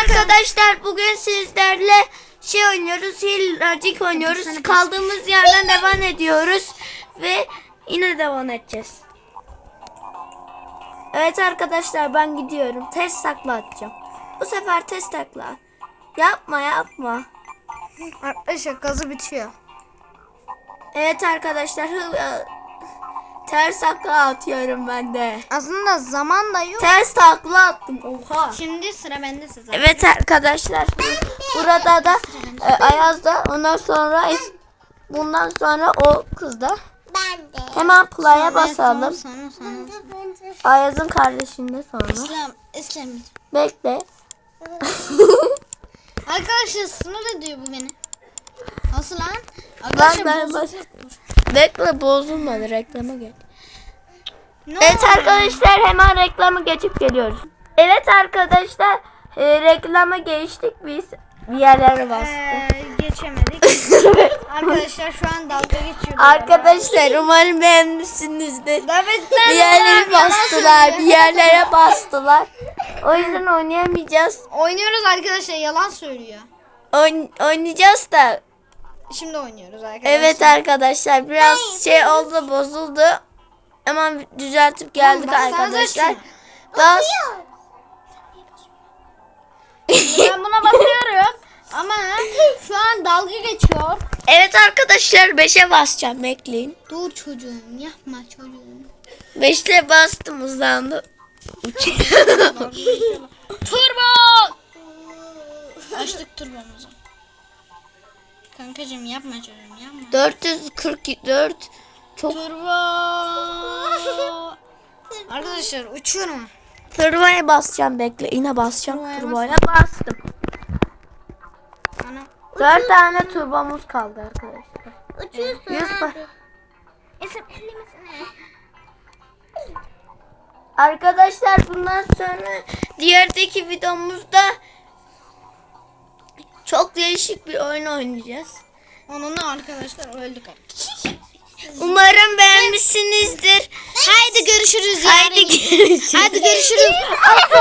arkadaşlar bugün sizlerle şey oynuyoruz. Hilacik oynuyoruz. Kaldığımız yerden devam ediyoruz. Ve yine devam edeceğiz. Evet arkadaşlar ben gidiyorum. Test takla atacağım. Bu sefer test takla. Yapma yapma. Arkadaşlar gazı bitiyor. Evet arkadaşlar ters takla atıyorum ben de. Aslında zaman da yok. Ters takla attım. Oha. Şimdi sıra bende size. Evet arkadaşlar. Burada da e, Ayaz'da ondan sonra es- bundan sonra o kızda. Ben de. Hemen play'a basalım. Sonra sonra. Ayaz'ın kardeşinde sonra. İslam, İslam. Bekle. Arkadaşlar sınır ediyor bu beni. Nasıl lan? Arkadaşlar ben bas. Bekle bozulmadı reklama gel. Ne Evet oldu? arkadaşlar hemen reklama geçip geliyoruz. Evet arkadaşlar e, reklama geçtik biz. Bir yerlere bastık. Ee, geçemedik. Arkadaşlar şu an dalga geçiyoruz. Arkadaşlar umarım beğenmişsinizdir. Evet Bir yerlere bastılar, bir yerlere bastılar. O yüzden oynayamayacağız. Oynuyoruz arkadaşlar yalan söylüyor. Oyn- oynayacağız da. Şimdi oynuyoruz arkadaşlar. Evet arkadaşlar biraz şey oldu bozuldu. Hemen düzeltip geldik Oğlum, arkadaşlar. Bas. Ben buna basıyorum. Ama şu an dalga geçiyor. Evet arkadaşlar 5'e basacağım bekleyin. Dur çocuğum yapma çocuğum. 5'le bastım hızlandı. Turbo! Açtık turbomuzu. Kankacığım yapma çocuğum yapma. 444 çok Turbo! Arkadaşlar uçuyorum. turboya basacağım bekle yine basacağım Turboya bastım. Ana. 4 tane turbomuz kaldı arkadaşlar. Uçuyorsun Yüz abi. Ellimesine. Arkadaşlar bundan sonra diğerdeki videomuzda çok değişik bir oyun oynayacağız. Onunla arkadaşlar öldük. Umarım beğenmişsinizdir. Haydi görüşürüz. Haydi görüşürüz. Hadi görüşürüz.